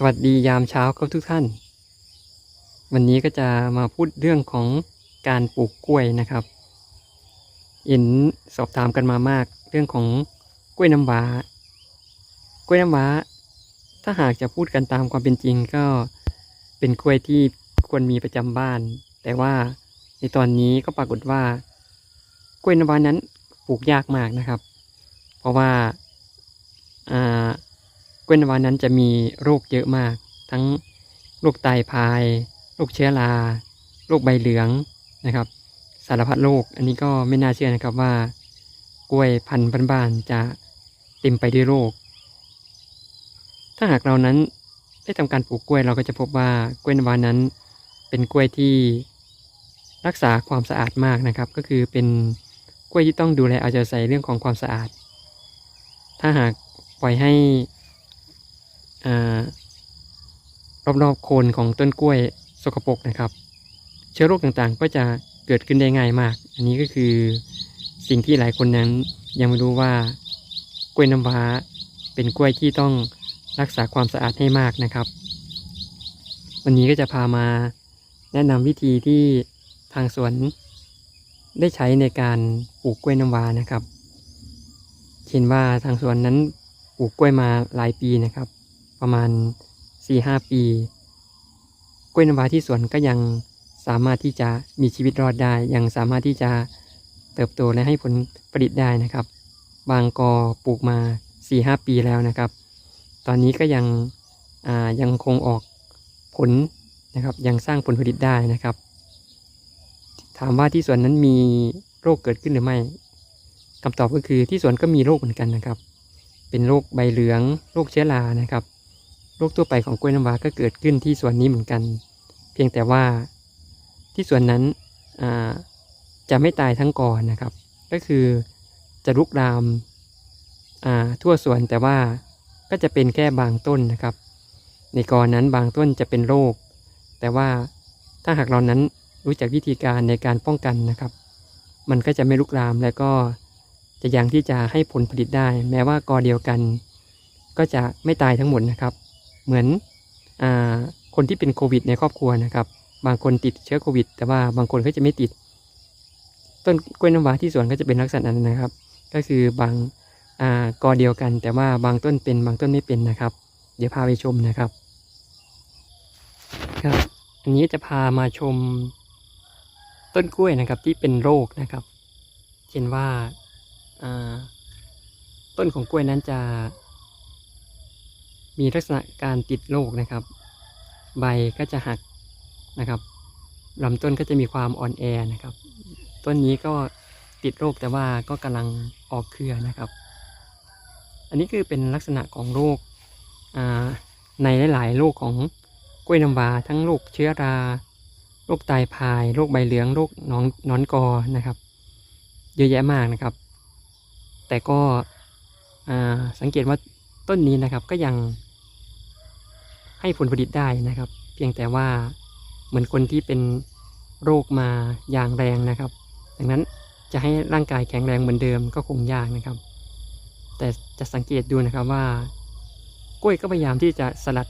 สวัสดียามเช้าครับทุกท่าน วันนี้ก็จะมาพูดเรื่องของการปลูกกล้วยนะครับเห็นสอบถามกันมามากเรื่องของกล้วยน้ำว้ากล้วยน้ำว้า ถ้าหากจะพูดกันตามความเป็นจริงก็เป็นกล้วยที่ควรมีประจำบ้าน แต่ว่าในตอนนี้ก็ปรากฏว่ากล้วยน้ำว้านั้นปลูกยากมากนะครับ เพราะว่าอ่า กล้วยน้ำว้านั้นจะมีโรคเยอะมาก ทั้งโรคไตพายโรคเชื้อราโรคใบเหลืองนะครับ สารพัดโรคอันนี้ก็ไม่น่าเชื่อนะครับว่ากล้วยพันธุ์บ้านๆจะเต็มไปด้วยโรค ถ้าหากเรานั้นได้ทำการปลูกกล้วยเราก็จะพบว่ากล้วยน้ำว้านั้น เป็นกล้วยที่รักษาความสะอาดมากนะครับ ก็คือเป็นกล้วยที่ต้องดูแลเอาใจใส่เรื่องของความสะอาด ถ้าหากปล่อยให้ รอบๆโคนของต้นกล้วยสกปรกนะครับ เชื้อโรคต่างๆก็จะเกิดขึ้นได้ง่ายมาก อันนี้ก็คือสิ่งที่หลายคนนั้นยังไม่รู้ว่ากล้วยน้ำว้าเป็นกล้วยที่ต้องรักษาความสะอาดให้มากนะครับ วันนี้ก็จะพามาแนะนำวิธีที่ทางสวนได้ใช้ในการปลูกกล้วยน้ำว้านะครับ เห็นว่าทางสวนนั้นปลูกกล้วยมาหลายปีนะครับ ประมาณ4-5ปี กล้วยน้ำว้าที่สวนก็ยังสามารถที่จะมีชีวิตรอดได้ ยังสามารถที่จะเติบโตและให้ผลผลิตได้นะครับ บางกอปลูกมา4-5ปีแล้วนะครับ ตอนนี้ก็ยังยังคงออกผลนะครับ ยังสร้างผลผลิตได้นะครับ ถามว่าที่สวนนั้นมีโรคเกิดขึ้นหรือไม่คำตอบก็คือที่สวนก็มีโรคเหมือนกันนะครับ เป็นโรคใบเหลือง โรคเชื้อรานะครับ โรคทั่วไปของกล้วยน้ำว้าก็เกิดขึ้นที่สวนนี้เหมือนกัน เพียงแต่ว่าที่สวนนั้นจะไม่ตายทั้งกอนะครับ ก็คือจะลุกรามาทั่วสวนแต่ว่าก็จะเป็นแค่บางต้นนะครับ ในกอนั้นบางต้นจะเป็นโรค แต่ว่าถ้าหากเรานั้นรู้จักวิธีการในการป้องกันนะครับ มันก็จะไม่ลุกลามและก็จะยังที่จะให้ผลผลิตได้ แม้ว่ากอเดียวกัน ก็จะไม่ตายทั้งหมดนะครับ เหมือนอคนที่เป็นโควิดในครอบครัวนะครับ บางคนติดเชื้อโควิด แต่ว่าบางคนก็จะไม่ติด ต้นกล้วยน้ำว้าที่สวนก็จะเป็นลักษณะนั้นนะครับ ก็คือบางอกอเดียวกัน แต่ว่าบางต้นเป็นบางต้นไม่เป็นนะครับ เดี๋ยวพาไปชมนะครับครับ อันนี้จะพามาชมต้นกล้วยนะครับที่เป็นโรคนะครับเช่นว่าต้นของกล้วยนั้นจะ มีลักษณะการติดโรคนะครับ ใบก็จะหักนะครับลำต้นก็จะมีความอ่อนแอนะครับ ต้นนี้ก็ติดโรคแต่ว่าก็กำลังออกเครือนะครับ อันนี้คือเป็นลักษณะของโรคในหลายๆโรคของกล้วยน้ำว้าทั้งโรคเชื้อราโรคไตพายโรคใบเหลืองโรคหนอนนอนกอนะครับ เยอะแยะมากนะครับ แต่ก็สังเกตว่าต้นนี้นะครับก็ยัง ให้ผลผลิตได้นะครับ เพียงแต่ว่าเหมือนคนที่เป็นโรคมาอย่างแรงนะครับ ดังนั้นจะให้ร่างกายแข็งแรงเหมือนเดิมก็คงยากนะครับ แต่จะสังเกตดูนะครับว่ากล้วยก็พยายามที่จะสลัด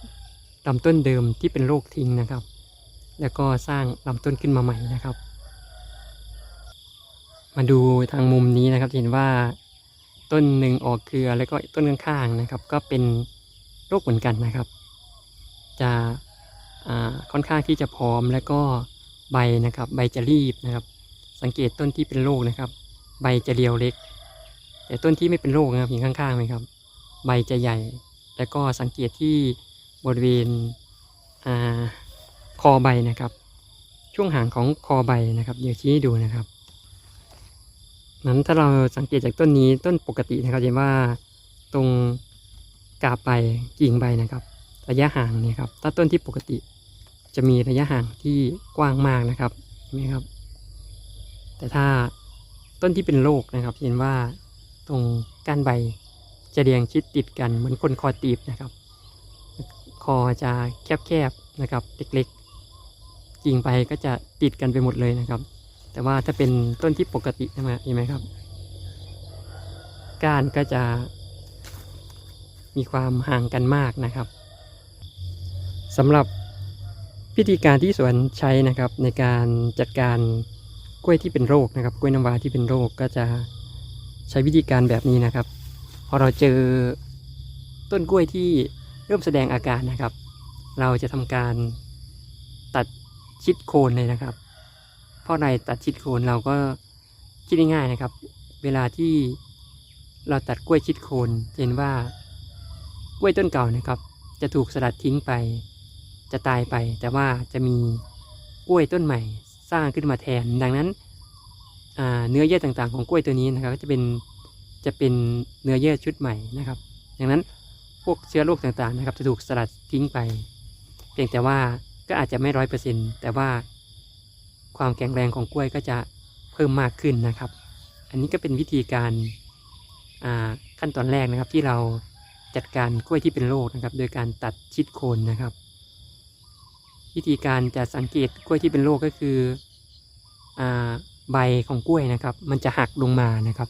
ลำต้นเดิมที่เป็นโรคทิ้งนะครับ แล้วก็สร้างลำต้นขึ้นมาใหม่นะครับ มาดูทางมุมนี้นะครับเห็นว่าต้นหนึ่งออกเครือแล้วก็ต้นข้างๆนะครับ ก็เป็นโรคเหมือนกันนะครับ จะค่อนข้างที่จะพร้อมแล้วก็ใบนะครับใบจะรีบนะครับ สังเกตต้นที่เป็นโรคนะครับ ใบจะเรียวเล็ก แต่ต้นที่ไม่เป็นโรคนะครับเห็นข้างๆไหมครับ ใบจะใหญ่ แล้วก็สังเกตที่บริเวณอคอใบนะครับ ช่วงหางของคอใบนะครับ เดี๋ยวชี้ให้ดูนะครับนั้นถ้าเราสังเกตจากต้นนี้ต้นปกตินะครับจะว่าตรงกาบใบกิ่งใบนะครับ ระยะห่างนี่ครับถ้าต้นที่ปกติจะมีระยะห่างที่กว้างมากนะครับเห็นไหมครับ แต่ถ้าต้นที่เป็นโรคนะครับ เห็นว่าตรงก้านใบจะเรียงชิดติดกันเหมือนคนคอตีบนะครับ คอจะแคบๆนะครับเล็กๆกิ่งใบก็จะติดกันไปหมดเลยนะครับ แต่ว่าถ้าเป็นต้นที่ปกติใช่ไหมเห็นไหมครับ ก้านก็จะมีความห่างกันมากนะครับ สำหรับพิธีการที่สวนใช้นะครับในการจัดการกล้วยที่เป็นโรคนะครับ กล้วยน้ำว้าที่เป็นโรคก็จะใช้วิธีการแบบนี้นะครับ พอเราเจอต้นกล้วยที่เริ่มแสดงอาการนะครับ เราจะทำการตัดชิดโคนเลยนะครับ เพราะอะไรตัดชิดโคนเราก็คิดง่ายๆนะครับ เวลาที่เราตัดกล้วยชิดโคนเห็นว่ากล้วยต้นเก่านะครับ จะถูกสลัดทิ้งไป จะตายไป แต่ว่าจะมีกล้วยต้นใหม่สร้างขึ้นมาแทน ดังนั้นเนื้อเยื่อต่างๆ ของกล้วยตัวนี้นะครับก็จะเป็นจะเป็นเนื้อเยื่อชุดใหม่นะครับดังนั้นพวกเชื้อโรคต่างๆนะครับจะถูกสลัดทิ้งไป เพียงแต่ว่าก็อาจจะไม่ร้อยเปอร์เซ็นต์แต่ว่าความแข็งแรงของกล้วยก็จะเพิ่มมากขึ้นนะครับ อันนี้ก็เป็นวิธีการขั้นตอนแรกนะครับที่เราจัดการกล้วยที่เป็นโรคนะครับ โดยการตัดชิดโคนนะครับ วิธีการจะสังเกตกล้วยที่เป็นโรคก็คืออใบของกล้วยนะครับ มันจะหักลงมานะครับ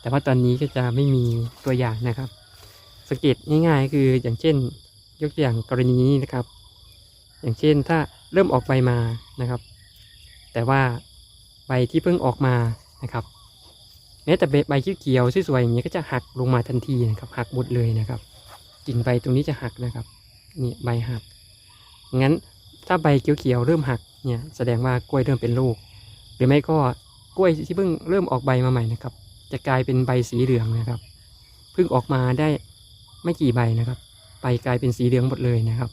แต่ว่าตอนนี้ก็จะไม่มีตัวอย่างนะครับ สังเกตง่ายๆ คืออย่างเช่น ยกตัวอย่างกรณีนี้นะครับ อย่างเช่นถ้าเริ่มออกใบมานะครับ แต่ว่าใบที่เพิ่งออกมานะครับแม้แต่ใบเขียวๆสวยๆอย่างเงี้ยก็จะหักลงมาทันทีนะครับหักหมดเลยนะครับกิ่งใบตรงนี้จะหักนะครับนี่ใบหักงั้น ถ้าใบเขียวๆเริ่มหักเนี่ยแสดงว่ากล้วยเริ่มเป็นโรคหรือไม่ก็กล้วยที่เพิ่งเริ่มออกใบมาใหม่นะครับ จะกลายเป็นใบสีเหลืองนะครับเพิ่งออกมาได้ไม่กี่ใบนะครับใบกลายเป็นสีเหลืองหมดเลยนะครับ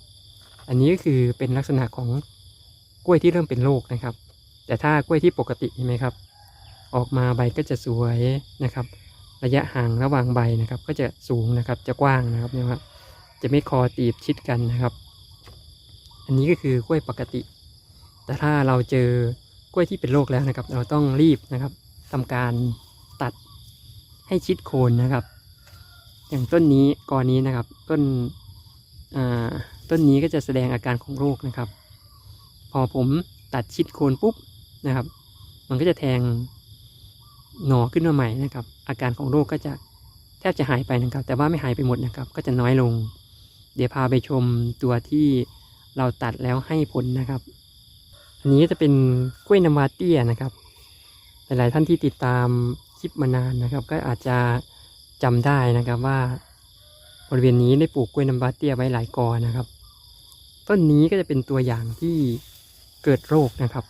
อันนี้ก็คือเป็นลักษณะของกล้วยที่เริ่มเป็นโรคนะครับ แต่ถ้ากล้วยที่ปกติเห็นไหมครับ ออกมาใบก็จะสวยนะครับ ระยะห่างระหว่างใบนะครับ ก็จะสูงนะครับ จะกว้างนะครับเนี่ยครับจะไม่คอตีบชิดกันนะครับ อันนี้ก็คือกล้วยปกติ แต่ถ้าเราเจอกล้วยที่เป็นโรคแล้วนะครับ เราต้องรีบนะครับทำการตัดให้ชิดโคนนะครับ อย่างต้นนี้กอนี้นะครับ ต้นต้นนี้ก็จะแสดงอาการของโรคนะครับ พอผมตัดชิดโคนปุ๊บนะครับ มันก็จะแทงหน่อขึ้นมาใหม่นะครับ อาการของโรคก็จะแทบจะหายไปนะครับ แต่ว่าไม่หายไปหมดนะครับ ก็จะน้อยลง เดี๋ยวพาไปชมตัวที่ เราตัดแล้วให้ผลนะครับ อันนี้จะเป็นกล้วยน้ำวาเตี้ยนะครับ หลายๆท่านที่ติดตามคลิปมานานนะครับ ก็อาจจะจำได้นะครับว่าบริเวณนี้ได้ปลูกกล้วยน้ำวาเตี้ยไว้หลายกอนะครับ ต้นนี้ก็จะเป็นตัวอย่างที่เกิดโรคนะครับ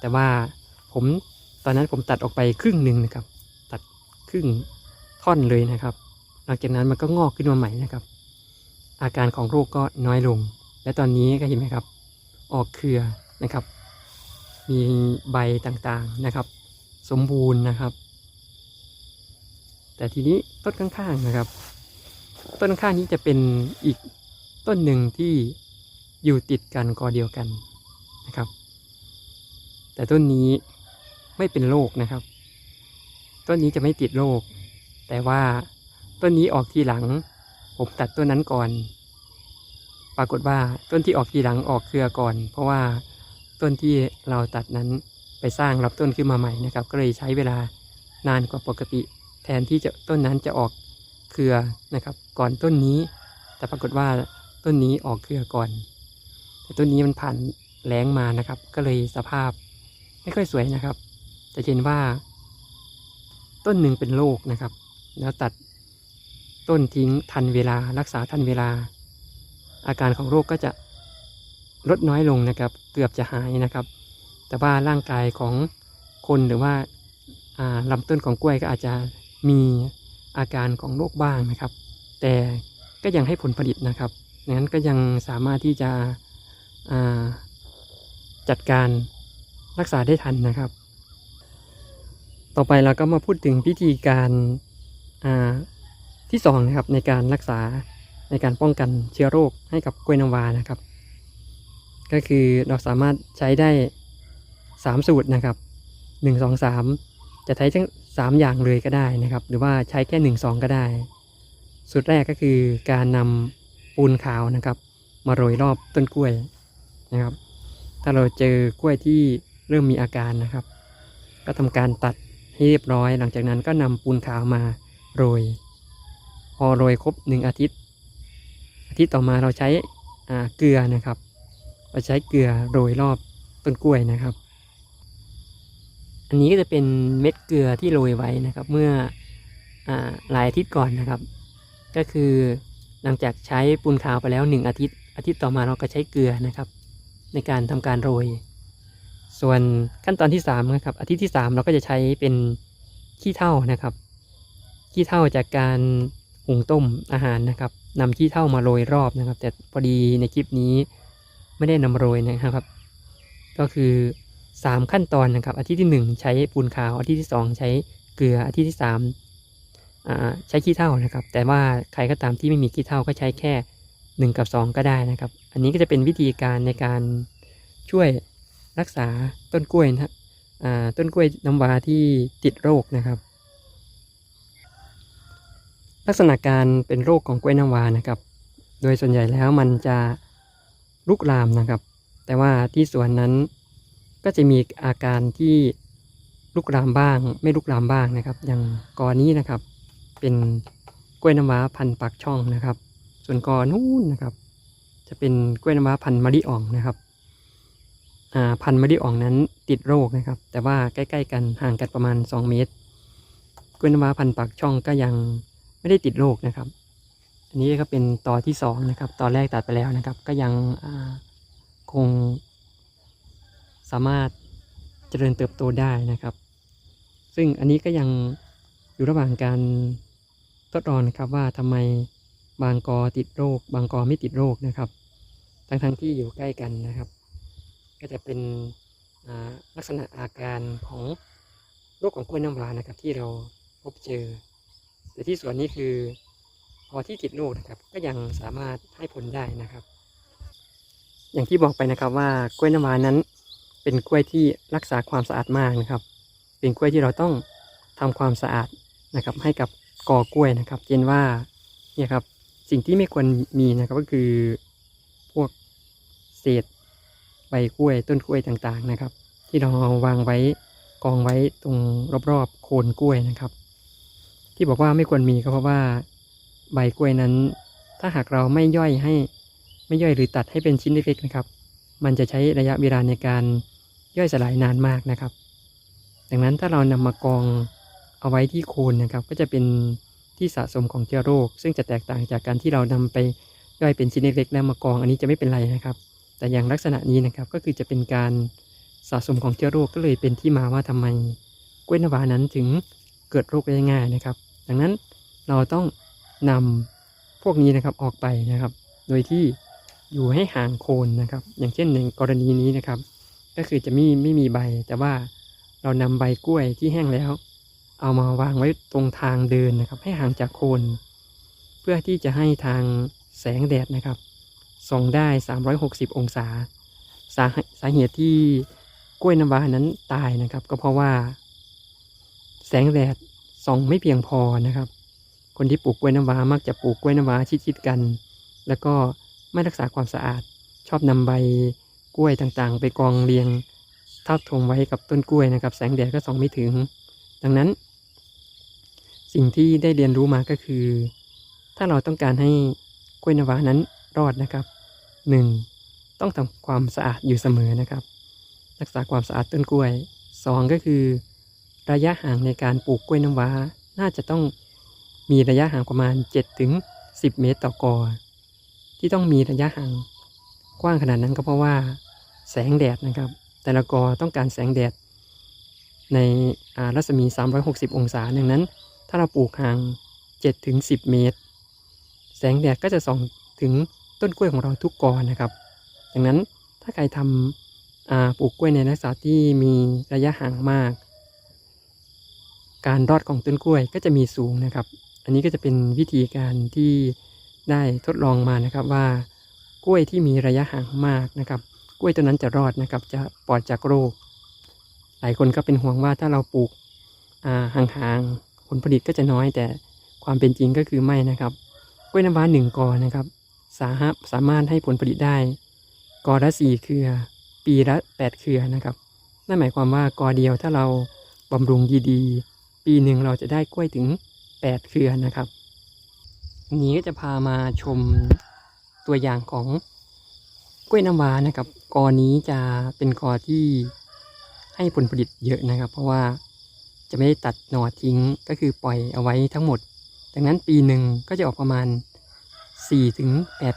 แต่ว่าผมตอนนั้นผมตัดออกไปครึ่งหนึ่งนะครับ ตัดครึ่งท่อนเลยนะครับ หลังจากนั้นมันก็งอกขึ้นมาใหม่นะครับ อาการของโรคก็น้อยลง และตอนนี้ก็เห็นไหมครับ ออกเครือนะครับ มีใบต่างๆนะครับ สมบูรณ์นะครับ แต่ทีนี้ต้นข้างๆนะครับ ต้นข้างนี้จะเป็นอีกต้นหนึ่งที่อยู่ติดกันกอเดียวกันนะครับ แต่ต้นนี้ไม่เป็นโรคนะครับ ต้นนี้จะไม่ติดโรคแต่ว่าต้นนี้ออกทีหลัง ผมตัดต้นนั้นก่อน รากฏว่าต้นที่ออกทีหลังออกเครือก่อน เพราะว่าต้นที่เราตัดนั้นไปสร้างรับต้นขึ้นมาใหม่นะครับ ก็เลยใช้เวลานานกว่าปกติ แทนที่จะต้นนั้นจะออกเครือนะครับ ก่อนต้นนี้ แต่ปรากฏว่าต้นนี้ออกเครือก่อน แต่ต้นนี้มันผ่านแล้งมานะครับ ก็เลยสภาพไม่ค่อยสวยนะครับ จะเห็นว่า ต้นหนึ่งเป็นโรคนะครับ แล้วตัดต้นทิ้งทันเวลารักษาทันเวลา อาการของโรคก็จะลดน้อยลงนะครับ เกือบจะหายนะครับ แต่ว่าร่างกายของคนหรือว่าาลำต้นของกล้วยก็อาจจะมีอาการของโรคบ้างนะครับ แต่ก็ยังให้ผลผลิตนะครับดังนั้นก็ยังสามารถที่จะจัดการรักษาได้ทันนะครับ ต่อไปเราก็มาพูดถึงพิธีการาที่สองนะครับในการรักษา ในการป้องกันเชื้อโรคให้กับกล้วยน้ำวานะครับ ก็คือเราสามารถใช้ได้สามสูตรนะครับหนึ่งสองสามจะใช้ทั้งสามอย่างเลยก็ได้นะครับ หรือว่าใช้แค่หนึ่งสองก็ได้ สูตรแรกก็คือการนำปูนขาวนะครับ มาโรยรอบต้นกล้วยนะครับ ถ้าเราเจอกล้วยที่เริ่มมีอาการนะครับ ก็ทำการตัดให้เรียบร้อย หลังจากนั้นก็นำปูนขาวมาโรย พอโรยครบหนึ่งอาทิตย์ ทิตย์ต่อมาเราใช้เกลือนะครับเราใช้เกลือโรยรอบต้นกล้วยนะครับ อันนี้ก็จะเป็นเม็ดเกลือที่โรยไว้นะครับ เมื่ออหลายอาทิตย์ก่อนนะครับ ก็คือหลังจากใช้ปูนขาวไปแล้วหนึ่งอาทิตย์ อาทิตย์ต่อมาเราก็ใช้เกลือนะครับ ในการทำการโรย ส่วนขั้นตอนที่3นะครับอาทิตย์ที่ 3 เราก็จะใช้เป็นขี้เถ้านะครับขี้เถ้าจากการหุงต้มอาหารนะครับ นำขี้เถ้ามาโรยรอบนะครับ แต่พอดีในคลิปนี้ไม่ได้นำโรยนะครับ ก็คือ 3 ขั้นตอนนะครับ อาทิตย์ที่ 1 ใช้ปูนขาว อาทิตย์ที่ 2 ใช้เกลือ อาทิตย์ที่3ใช้ขี้เถ้านะครับ แต่ว่าใครก็ตามที่ไม่มีขี้เถ้าก็ใช้แค่ 1 กับ 2 ก็ได้นะครับ อันนี้ก็จะเป็นวิธีการในการช่วยรักษาต้นกล้วยนะต้นกล้วยน้ำว้าที่ติดโรคนะครับ ลักษณะการเป็นโรคของกล้วยน้ำว้านะครับ โดยส่วนใหญ่แล้วมันจะลุกลามนะครับ แต่ว่าที่สวนนั้นก็จะมีอาการที่ลุกลามบ้าง ไม่ลุกลามบ้างนะครับ อย่างกอนี้นะครับ เป็นกล้วยน้ำว้าพันปากช่องนะครับ ส่วนกอนู้นนะครับ จะเป็นกล้วยน้ำว้าพันมะลิอ่องนะครับอ่าพันมะลิอ่องนั้นติดโรคนะครับ แต่ว่าใกล้ ๆ กันห่างกันประมาณ 2 เมตร กล้วยน้ำว้าพันปากช่องก็ยัง ไม่ได้ติดโรคนะครับ อันนี้ก็เป็นตอที่สองนะครับ ตอนแรกตัดไปแล้วนะครับ ก็ยังคงสามารถเจริญเติบโตได้นะครับ ซึ่งอันนี้ก็ยังอยู่ระหว่างการทดลองนะครับว่าทำไมบางกอติดโรค บางกอไม่ติดโรคนะครับ ทั้งทั้งๆที่อยู่ใกล้กันนะครับ ก็จะเป็นลักษณะอาการของโรคของกล้วยน้ำว้านะครับ ที่เราพบเจอ แต่ที่ส่วนนี้คือพอที่ติดโรคนะครับ ก็ยังสามารถให้ผลได้นะครับ อย่างที่บอกไปนะครับว่ากล้วยน้ำว้านั้น เป็นกล้วยที่รักษาความสะอาดมากนะครับ เป็นกล้วยที่เราต้องทำความสะอาดนะครับ ให้กับกอกล้วยนะครับเช่นว่าเนี่ยครับสิ่งที่ไม่ควรมีนะครับก็คือพวกเศษใบกล้วยต้นกล้วยต่างๆนะครับ ที่เราเอาวางไว้กองไว้ตรงรอบๆโคนกล้วยนะครับ ที่บอกว่าไม่ควรมีก็เพราะว่าใบกล้วยนั้น ถ้าหากเราไม่ย่อยให้ไม่ย่อยหรือตัดให้เป็นชิ้นเล็กๆนะครับ มันจะใช้ระยะเวลาในการย่อยสลายนานมากนะครับ ดังนั้นถ้าเรานำมากองเอาไว้ที่โคนนะครับ ก็จะเป็นที่สะสมของเชื้อโรค ซึ่งจะแตกต่างจากการที่เรานำไปย่อยเป็นชิ้นเล็กๆแล้วมากอง อันนี้จะไม่เป็นไรนะครับ แต่อย่างลักษณะนี้นะครับก็คือจะเป็นการสะสมของเชื้อโรคก็เลยเป็นที่มาว่าทำไมกล้วยน้ำว้านั้นถึงเกิดโรคได้ง่ายนะครับ ดังนั้นเราต้องนำพวกนี้นะครับออกไปนะครับ โดยที่อยู่ให้ห่างโคนนะครับ อย่างเช่นในกรณีนี้นะครับ ก็คือจะม่ไม่มีใบ แต่ว่าเรานำใบกล้วยที่แห้งแล้ว เอามาวางไว้ตรงทางเดินนะครับ ให้ห่างจากโคน เพื่อที่จะให้ทางแสงแดดนะครับส่องได้ 360 องศา สาสาเหตุที่กล้วยน้ำว้านั้นตายนะครับ ก็เพราะว่า แสงแดด ส่องไม่เพียงพอนะครับ คนที่ปลูกกล้วยน้ำว้ามักจะปลูกกล้วยน้ำว้าชิดๆกัน แล้วก็ไม่รักษาความสะอาด ชอบนำใบกล้วยต่างๆ ไปกองเรียงทับถมไว้กับต้นกล้วยนะครับ แสงแดดก็ส่องไม่ถึง ดังนั้น สิ่งที่ได้เรียนรู้มาก็คือ ถ้าเราต้องการให้กล้วยน้ำว้านั้นรอดนะครับหนึ่งต้องทำความสะอาดอยู่เสมอนะครับ รักษาความสะอาดต้นกล้วยสองก็คือ ระยะห่างในการปลูกกล้วยน้ำว้า น่าจะต้องมีระยะห่างประมาณ 7 ถึง 10 เมตรต่อกอ ที่ต้องมีระยะห่างกว้างขนาดนั้นก็เพราะว่าแสงแดดนะครับ แต่ละกอต้องการแสงแดด ในอ่ารัศมี 360 องศาดังนั้น ถ้าเราปลูกห่าง 7 ถึง 10 เมตร แสงแดดก็จะส่องถึงต้นกล้วยของเราทุกกอนะครับ ดังนั้นถ้าใครทำอ่าปลูกกล้วยในลักษณะที่มีระยะห่างมาก การรอดของต้นกล้วยก็จะมีสูงนะครับ อันนี้ก็จะเป็นวิธีการที่ได้ทดลองมานะครับว่ากล้วยที่มีระยะห่างมากนะครับ กล้วยตัวนั้นจะรอดนะครับ จะปลอดจากโรค หลายคนก็เป็นห่วงว่าถ้าเราปลูกห่างๆผลผลิตก็จะน้อยแต่ความเป็นจริงก็คือไม่นะครับ กล้วยน้ำว้าหนึ่งกอนะครับ สาหสามารถให้ผลผลิตได้ กอละสี่เครือ ปีละแปดเครือนะครับ นั่นหมายความว่ากอเดียวถ้าเราบำรุงดีๆ ปีหนึ่งเราจะได้กล้วยถึงแปดเครือนะครับ นี้ก็จะพามาชมตัวอย่างของกล้วยน้ำว้านะครับ กอนี้จะเป็นกอที่ให้ผลผลิตเยอะนะครับ เพราะว่าจะไม่ได้ตัดหน่อทิ้งก็คือปล่อยเอาไว้ทั้งหมด ดังนั้นปีหนึ่งก็จะออกประมาณ 4-8ถึง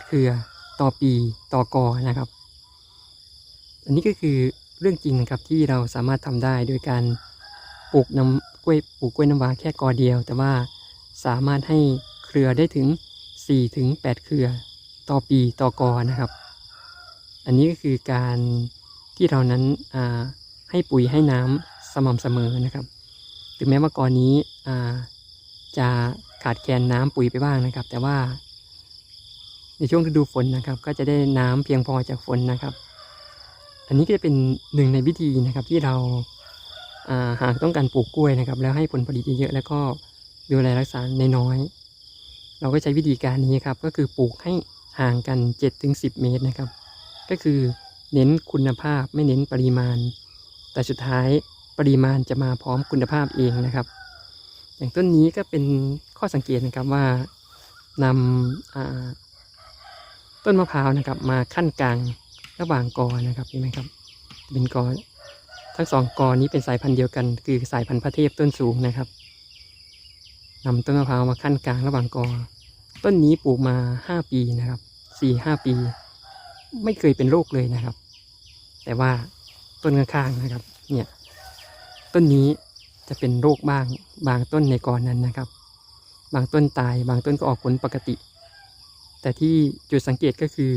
เครือต่อปีต่อกอนะครับ อันนี้ก็คือเรื่องจริงนะครับที่เราสามารถทำได้โดยการ ลูกน้ำกล้วยปลูกกล้วยน้ำว้าแค่กอเดียว แต่ว่าสามารถให้เครือได้ถึง4ถึง8เครือต่อปีต่อกอนะครับ อันนี้ก็คือการที่เรานั้นให้ปุ๋ยให้น้ำสม่ำเสมอนะครับ ถึงแม้ว่ากอนี้จะขาดแคลนน้ำปุ๋ยไปบ้างนะครับ แต่ว่าในช่วงฤดูฝนนะครับ ก็จะได้น้ำเพียงพอจากฝนนะครับ อันนี้ก็จะเป็นหนึ่งในวิธีนะครับที่เรา หากต้องการปลูกกล้วยนะครับ แล้วให้ผลผลิตเยอะๆแล้วก็ดูแลรักษาในน้อย เราก็ใช้วิธีการนี้ครับ ก็คือปลูกให้ห่างกัน 7-10 เมตรนะครับ ก็คือเน้นคุณภาพไม่เน้นปริมาณ แต่สุดท้ายปริมาณจะมาพร้อมคุณภาพเองนะครับ อย่างต้นนี้ก็เป็นข้อสังเกตนะครับว่านำต้นมะพร้าวนะครับ มาขั้นกลางระหว่างกอนะครับเห็นไหมครับ เป็นกอ ทั้งสองกอนี้เป็นสายพันธุ์เดียวกัน คือสายพันธุ์พระเทพต้นสูงนะครับนำต้นมะพร้าวมาขั้นกลางระหว่างกอ ต้นนี้ปลูกมาห้าปีนะครับสี่ห้าปี ไม่เคยเป็นโรคเลยนะครับ แต่ว่าต้นข้างๆนะครับ เนี่ย ต้นนี้จะเป็นโรคบ้างบางต้นในกอนนั้นนะครับ บางต้นตาย บางต้นก็ออกผลปกติ แต่ที่จุดสังเกตก็คือ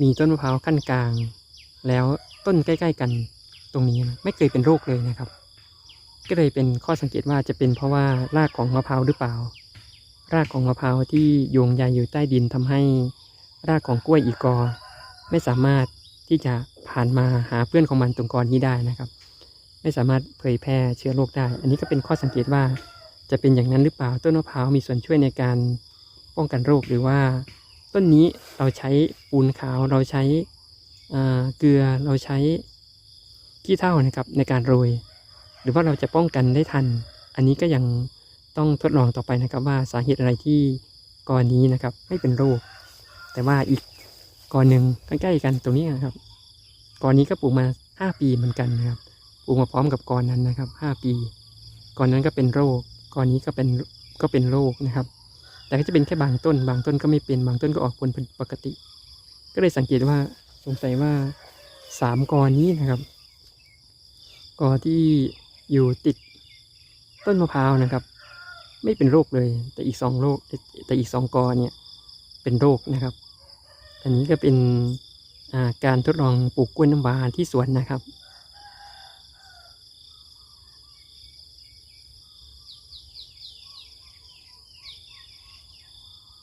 มีต้นมะพร้าวขั้นกลาง แล้วต้นใกล้ ๆ กัน ตรงนี้นะไม่เคยเป็นโรคเลยนะครับ ก็เลยเป็นข้อสังเกตว่าจะเป็นเพราะว่ารากของมะพร้าวหรือเปล่า รากของมะพร้าวที่โยงใยอยู่ใต้ดินทำให้รากของกล้วยอีกอ ไม่สามารถที่จะผ่านมาหาเพื่อนของมันตรงกอนี้ได้นะครับ ไม่สามารถเผยแพร่เชื้อโรคได้ อันนี้ก็เป็นข้อสังเกตว่าจะเป็นอย่างนั้นหรือเปล่าต้นมะพร้าวมีส่วนช่วยในการป้องกันโรคหรือว่า ต้นนี้เราใช้ปูนขาวเราใช้เกลือเราใช้ ขี้เถ้านะครับในการโรย หรือว่าเราจะป้องกันได้ทัน อันนี้ก็ยังต้องทดลองต่อไปนะครับว่าสาเหตุอะไรที่กอนี้นะครับไม่เป็นโรค แต่ว่าอีกกอหนึ่งใกล้ๆกันตรงนี้นะครับกอนี้ก็ปลูกมาห้าปีเหมือนกันนะครับปลูกมาพร้อมกับกอนนั้นนะครับห้าปีกอนนั้นก็เป็นโรคกอนนี้ก็เป็นก็เป็นโรคนะครับ แต่ก็จะเป็นแค่บางต้น บางต้นก็ไม่เป็นบางต้นก็ออกผลเป็นปกติ ก็เลยสังเกตว่าสงสัยว่าสามกอนี้นะครับ กอที่อยู่ติดต้นมะพร้าวนะครับ ไม่เป็นโรคเลย แต่อีกสองโรคแต่อีกสองกอเนี่ยเป็นโรคนะครับ อันนี้ก็เป็นการทดลองปลูกกล้วยน้ำว้าที่สวนนะครับ